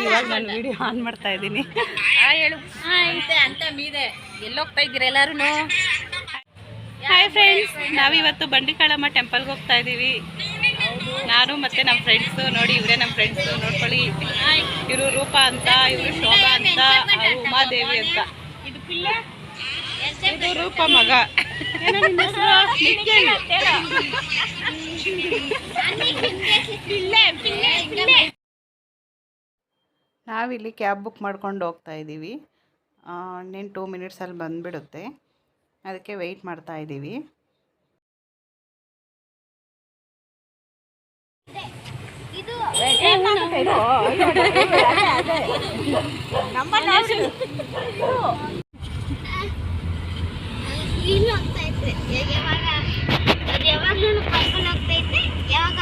ಇವಾಗ ನಾನು video on ಮಾಡ್ತಾ ಇದ್ದೀನಿ. ಹೇಳು. ಅಂತ ಮೀದೆ. ಎಲ್ಲೋಗ್ತಾ ಇದ್ದೀರಾ ಎಲ್ಲಾರು ಹಾಯ್ ಫ್ರೆಂಡ್ಸ್ ನಾವಿವತ್ತು ಬಂಡಿಕಾಳಮ್ಮ ಟೆಂಪಲ್ಗೆ ಹೋಗ್ತಾ ಇದ್ದೀವಿ. ನಾನು ಮತ್ತೆ ನಮ್ಮ ಫ್ರೆಂಡ್ಸು ನೋಡಿ ಇವರೇ ನಮ್ಮ ಫ್ರೆಂಡ್ಸು ನೋಡ್ಕೊಳ್ಳಿ. ಇವರು ರೂಪ ಅಂತ ಇವರು ಶೋಭಾ ಅಂತ ಉಮಾದೇವಿ ಅಂತ. ಇದು ರೂಪ ಮಗ? ನಾವಿಲ್ಲಿ ಕ್ಯಾಬ್ ಬುಕ್ ಮಾಡ್ಕೊಂಡು ಹೋಗ್ತಾ ಇದ್ದೀವಿ ಇನ್ನೇನು ಟೂ ಮಿನಿಟ್ಸಲ್ಲಿ ಬಂದುಬಿಡುತ್ತೆ ಅದಕ್ಕೆ ವೆಯ್ಟ್ ಮಾಡ್ತಾ ಇದ್ದೀವಿ ಗ್ರೀನ್ ಹೋಗ್ತಾ ಇತ್ತು ಯಾವಾಗ ಅದು ಯಾವಾಗಲೂ ಕರ್ಕೊಂಡು ಹೋಗ್ತಾ ಇತ್ತು ಯಾವಾಗ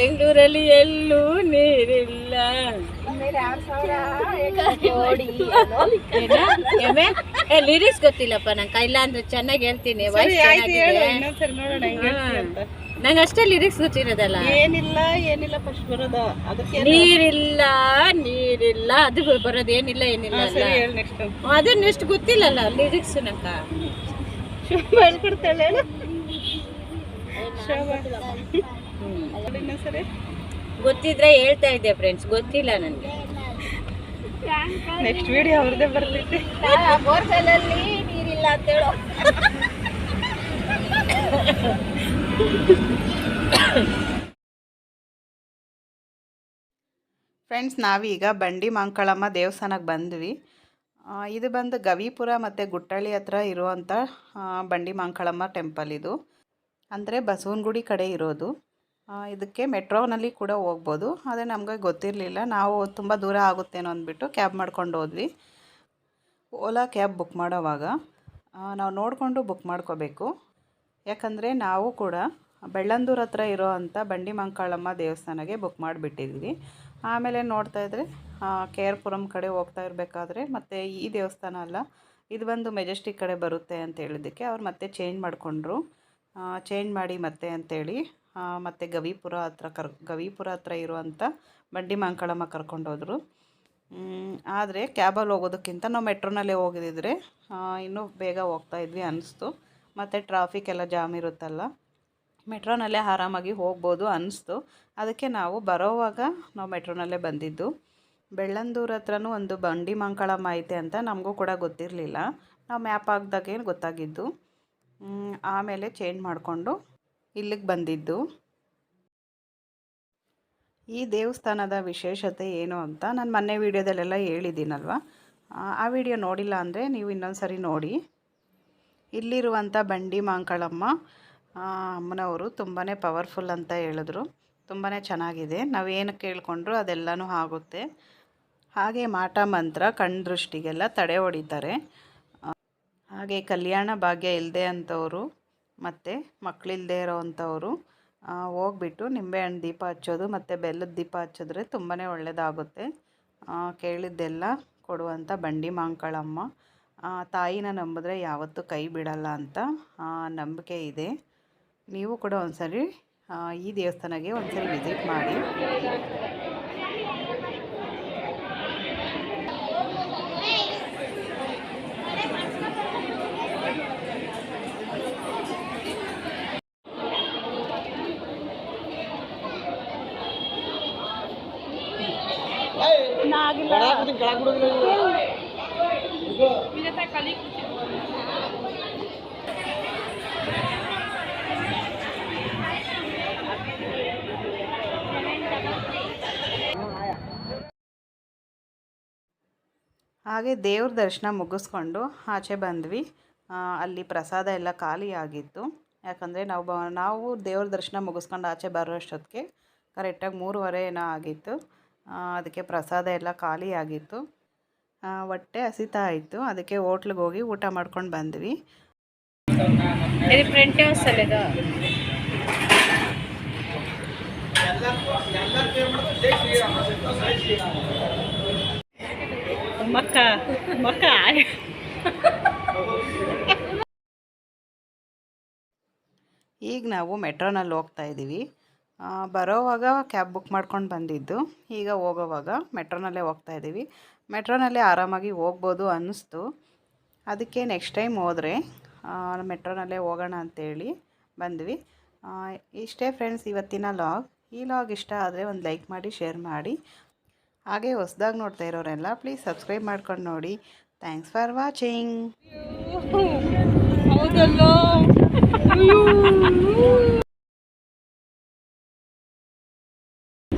ಬೆಂಗಳೂರಲ್ಲಿ ಎಲ್ಲೂ ನೀರಿಲ್ಲ. ಲಿರಿಕ್ಸ್ ಗೊತ್ತಿಲ್ಲಪ್ಪ ನಂಗೆ. ಇಲ್ಲ ಅಂದ್ರೆ ಚೆನ್ನಾಗಿ ಹೇಳ್ತೀನಿ. ನಂಗೆ ಅಷ್ಟೇ ಲಿರಿಕ್ಸ್ ಗೊತ್ತಿರೋದಲ್ಲ. ಏನಿಲ್ಲ ಏನಿಲ್ಲ ಫಸ್ಟ್ ಬರೋದು. ನೀರಿಲ್ಲ ನೀರಿಲ್ಲ ಅದು ಬರೋದು ಏನಿಲ್ಲ ಏನಿಲ್ಲ ಅದನ್ನ ಎಷ್ಟು ಗೊತ್ತಿಲ್ಲಲ್ಲ ಲಿರಿಕ್ಸ್ ನಂಗ. ಹೇಳ್ಕೊಡ್ತಾಳೆ ಇನ್ನೊಂದ್ಸರಿ ಗೊತ್ತಿದ್ರೆ ಹೇಳ್ತಾ ಇದ್ದೆ ಫ್ರೆಂಡ್ಸ್ ಗೊತ್ತಿಲ್ಲ ನನಗೆ. ನೆಕ್ಸ್ಟ್ ವಿಡಿಯೋ ಅವ್ರದ್ದೇ ಬರ್ತೈತೆ ಬೋರ್ವೆಲಲ್ಲಿ ನೀರಿಲ್ಲ ಅಂತ ಹೇಳೋ. ಫ್ರೆಂಡ್ಸ್ ನಾವೀಗ ಬಂಡಿ ಮಾಂಕಳಮ್ಮ ದೇವಸ್ಥಾನಕ್ಕೆ ಬಂದ್ವಿ. ಇದು ಬಂದು ಗವಿಪುರ ಮತ್ತು ಗುಟ್ಟಳ್ಳಿ ಹತ್ರ ಇರುವಂಥ ಬಂಡಿ ಮಾಂಕಳಮ್ಮ ಟೆಂಪಲ್ ಇದು. ಅಂದರೆ ಬಸವನಗುಡಿ ಕಡೆ ಇರೋದು. ಇದಕ್ಕೆ ಮೆಟ್ರೋನಲ್ಲಿ ಕೂಡ ಹೋಗ್ಬೋದು. ಆದರೆ ನಮಗೆ ಗೊತ್ತಿರಲಿಲ್ಲ. ನಾವು ತುಂಬ ದೂರ ಆಗುತ್ತೇನೋ ಅಂದ್ಬಿಟ್ಟು ಕ್ಯಾಬ್ ಮಾಡ್ಕೊಂಡು ಹೋದ್ವಿ. ಓಲಾ ಕ್ಯಾಬ್ ಬುಕ್ ಮಾಡೋವಾಗ ನಾವು ನೋಡಿಕೊಂಡು ಬುಕ್ ಮಾಡ್ಕೋಬೇಕು. ಯಾಕಂದರೆ ನಾವು ಕೂಡ ಬೆಳ್ಳಂದೂರು ಹತ್ರ ಇರೋ ಅಂಥ ಬಂಡಿ ಮಂಕಾಳಮ್ಮ ದೇವಸ್ಥಾನಕ್ಕೆ ಬುಕ್ ಮಾಡಿಬಿಟ್ಟಿದ್ವಿ. ಆಮೇಲೆ ನೋಡ್ತಾ ಇದ್ದರೆ ಕೆ ಆರ್ ಪುರಂ ಕಡೆ ಹೋಗ್ತಾ ಇರಬೇಕಾದ್ರೆ ಮತ್ತು ಈ ದೇವಸ್ಥಾನ ಅಲ್ಲ ಇದು ಬಂದು ಮೆಜೆಸ್ಟಿಕ್ ಕಡೆ ಬರುತ್ತೆ ಅಂತ ಹೇಳಿದ್ದಕ್ಕೆ ಅವ್ರು ಮತ್ತೆ ಚೇಂಜ್ ಮಾಡಿಕೊಂಡ್ರು. ಚೇಂಜ್ ಮಾಡಿ ಮತ್ತೆ ಅಂತೇಳಿ ಆ, ಮತ್ತೆ ಗವಿಪುರ ಹತ್ರ ಕರ್, ಗವಿಪುರ ಹತ್ರ ಇರುವಂಥ ಬಂಡಿ ಮಂಕಳಮ್ಮ ಕರ್ಕೊಂಡೋದ್ರು ಆದರೆ ಕ್ಯಾಬಲ್ಲಿ ಹೋಗೋದಕ್ಕಿಂತ ನಾವು ಮೆಟ್ರೋನಲ್ಲೇ ಹೋಗಿದ್ದಿದ್ರೆ ಇನ್ನೂ ಬೇಗ ಹೋಗ್ತಾ ಇದ್ವಿ ಅನ್ನಿಸ್ತು ಮತ್ತು ಟ್ರಾಫಿಕ್ ಎಲ್ಲ ಜಾಮ್ ಇರುತ್ತಲ್ಲ, ಮೆಟ್ರೋನಲ್ಲೇ ಆರಾಮಾಗಿ ಹೋಗ್ಬೋದು ಅನಿಸ್ತು. ಅದಕ್ಕೆ ನಾವು ಬರೋವಾಗ ನಾವು ಮೆಟ್ರೋನಲ್ಲೇ ಬಂದಿದ್ದು. ಬೆಳ್ಳಂದೂರ ಹತ್ರನೂ ಒಂದು ಬಂಡಿ ಮಂಕಳಮ್ಮ ಐತೆ ಅಂತ ನಮಗೂ ಕೂಡ ಗೊತ್ತಿರಲಿಲ್ಲ. ನಾವು ಮ್ಯಾಪ್ ಹಾಕ್ದಾಗೇನು ಗೊತ್ತಾಗಿದ್ದು. ಆಮೇಲೆ ಚೇಂಜ್ ಮಾಡಿಕೊಂಡು ಇಲ್ಲಿಗೆ ಬಂದಿದ್ದು. ಈ ದೇವಸ್ಥಾನದ ವಿಶೇಷತೆ ಏನು ಅಂತ ನಾನು ಮೊನ್ನೆ ವೀಡಿಯೋದಲ್ಲೆಲ್ಲ ಹೇಳಿದ್ದೀನಲ್ವ? ಆ, ವಿಡಿಯೋ ನೋಡಿಲ್ಲ ಅಂದರೆ ನೀವು ಇನ್ನೊಂದು ಸರಿ ನೋಡಿ. ಇಲ್ಲಿರುವಂಥ ಬಂಡಿ ಮಾಂಕಳಮ್ಮ ಅಮ್ಮನವರು ತುಂಬಾ ಪವರ್ಫುಲ್ ಅಂತ ಹೇಳಿದ್ರು. ತುಂಬಾ ಚೆನ್ನಾಗಿದೆ. ನಾವೇನು ಕೇಳಿಕೊಂಡ್ರು ಅದೆಲ್ಲನೂ ಆಗುತ್ತೆ. ಹಾಗೆ ಮಾಟ ಮಂತ್ರ ಕಣ್ದೃಷ್ಟಿಗೆಲ್ಲ ತಡೆ ಹೊಡಿತಾರೆ. ಹಾಗೆ ಕಲ್ಯಾಣ ಭಾಗ್ಯ ಇಲ್ಲದೆ ಅಂಥವರು ಮತ್ತು ಮಕ್ಕಳಿಲ್ಲದೆ ಇರೋವಂಥವರು ಹೋಗ್ಬಿಟ್ಟು ನಿಂಬೆಹಣ್ಣು ದೀಪ ಹಚ್ಚೋದು ಮತ್ತು ಬೆಲ್ಲದ ದೀಪ ಹಚ್ಚಿದ್ರೆ ತುಂಬಾ ಒಳ್ಳೆಯದಾಗುತ್ತೆ ಕೇಳಿದ್ದೆಲ್ಲ ಕೊಡುವಂಥ ಬಂಡಿ ಮಾಂಕಳಮ್ಮ. ತಾಯಿನ ನಂಬಿದ್ರೆ ಯಾವತ್ತೂ ಕೈ ಬಿಡಲ್ಲ ಅಂತ ನಂಬಿಕೆ ಇದೆ. ನೀವು ಕೂಡ ಒಂದ್ಸರಿ ಈ ದೇವಸ್ಥಾನಕ್ಕೆ ಒಂದ್ಸರಿ ವಿಸಿಟ್ ಮಾಡಿ. ಹಾಗೆ ದೇವ್ರ ದರ್ಶನ ಮುಗಿಸ್ಕೊಂಡು ಆಚೆ ಬಂದ್ವಿ. ಅಲ್ಲಿ ಪ್ರಸಾದ ಎಲ್ಲ ಖಾಲಿ ಆಗಿತ್ತು. ಯಾಕಂದರೆ ನಾವು ಬ ನಾವು ದೇವ್ರ ದರ್ಶನ ಮುಗಿಸ್ಕೊಂಡು ಆಚೆ ಬರೋ ಅಷ್ಟೊತ್ತಿಗೆ ಕರೆಕ್ಟಾಗಿ ಮೂರುವರೆ ಏನೋ ಆಗಿತ್ತು. ಅದಕ್ಕೆ ಪ್ರಸಾದ ಎಲ್ಲ ಖಾಲಿ ಆಗಿತ್ತು. ಹೊಟ್ಟೆ ಹಸಿತಾ ಆಯಿತು ಅದಕ್ಕೆ ಹೋಟ್ಲಿಗೆ ಹೋಗಿ ಊಟ ಮಾಡ್ಕೊಂಡು ಬಂದ್ವಿ. ಮಕ್ಕ ಮಕ್ಕ. ಈಗ ನಾವು ಮೆಟ್ರೋನಲ್ಲಿ ಹೋಗ್ತಾ ಇದ್ದೀವಿ ಬರೋವಾಗ ಕ್ಯಾಬ್ ಬುಕ್ ಮಾಡ್ಕೊಂಡು ಬಂದಿದ್ದು. ಈಗ ಹೋಗೋವಾಗ ಮೆಟ್ರೋನಲ್ಲೇ ಹೋಗ್ತಾ ಇದ್ದೀವಿ ಮೆಟ್ರೋನಲ್ಲೇ ಆರಾಮಾಗಿ ಹೋಗ್ಬೋದು ಅನ್ನಿಸ್ತು. ಅದಕ್ಕೆ ನೆಕ್ಸ್ಟ್ ಟೈಮ್ ಹೋದರೆ ಮೆಟ್ರೋನಲ್ಲೇ ಹೋಗೋಣ ಅಂತೇಳಿ ಬಂದ್ವಿ. ಇಷ್ಟೇ ಫ್ರೆಂಡ್ಸ್ ಇವತ್ತಿನ ಲಾಗ್ ಈ ಲಾಗ್ ಇಷ್ಟ ಆದರೆ ಒಂದು ಲೈಕ್ ಮಾಡಿ ಶೇರ್ ಮಾಡಿ. ಹಾಗೆ ಹೊಸ್ದಾಗಿ ನೋಡ್ತಾ ಇರೋರೆಲ್ಲ ಪ್ಲೀಸ್ ಸಬ್ಸ್ಕ್ರೈಬ್ ಮಾಡ್ಕೊಂಡು ನೋಡಿ. ಥ್ಯಾಂಕ್ಸ್ ಫಾರ್ ವಾಚಿಂಗ್ ಹೌದಲ್ಲ?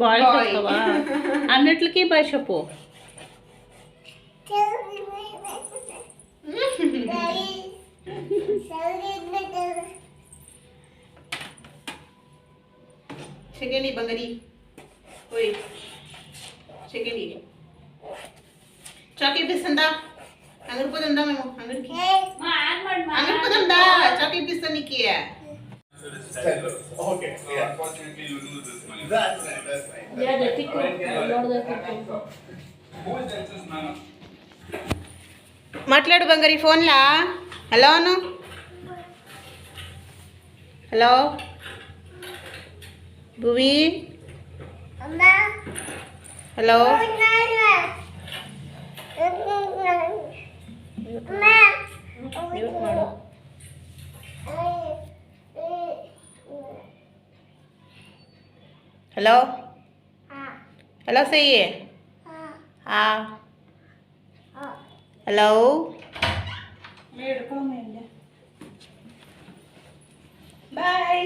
బాయ్ చెప్తావా అన్నిటికీ బాయ్ చెప్పు సెకండ్ బంగడి ఓయ్ సెకండ్ చాకీ ఇప్పిస్తుందా అంగడి పోతుందా మేము అంగడికి అంగడి పోతుందా చాకీ ఇప్పిస్తా నీకు Okay, yeah. Unfortunately, you lose this money. That's right, that's right. Who is the excess man? మాట్లాడు బంగారి ఫోన్లా hello Anu hello Bhuvi hello hello? Hello സയ്യേ. ആ. ഹലോ? ബൈ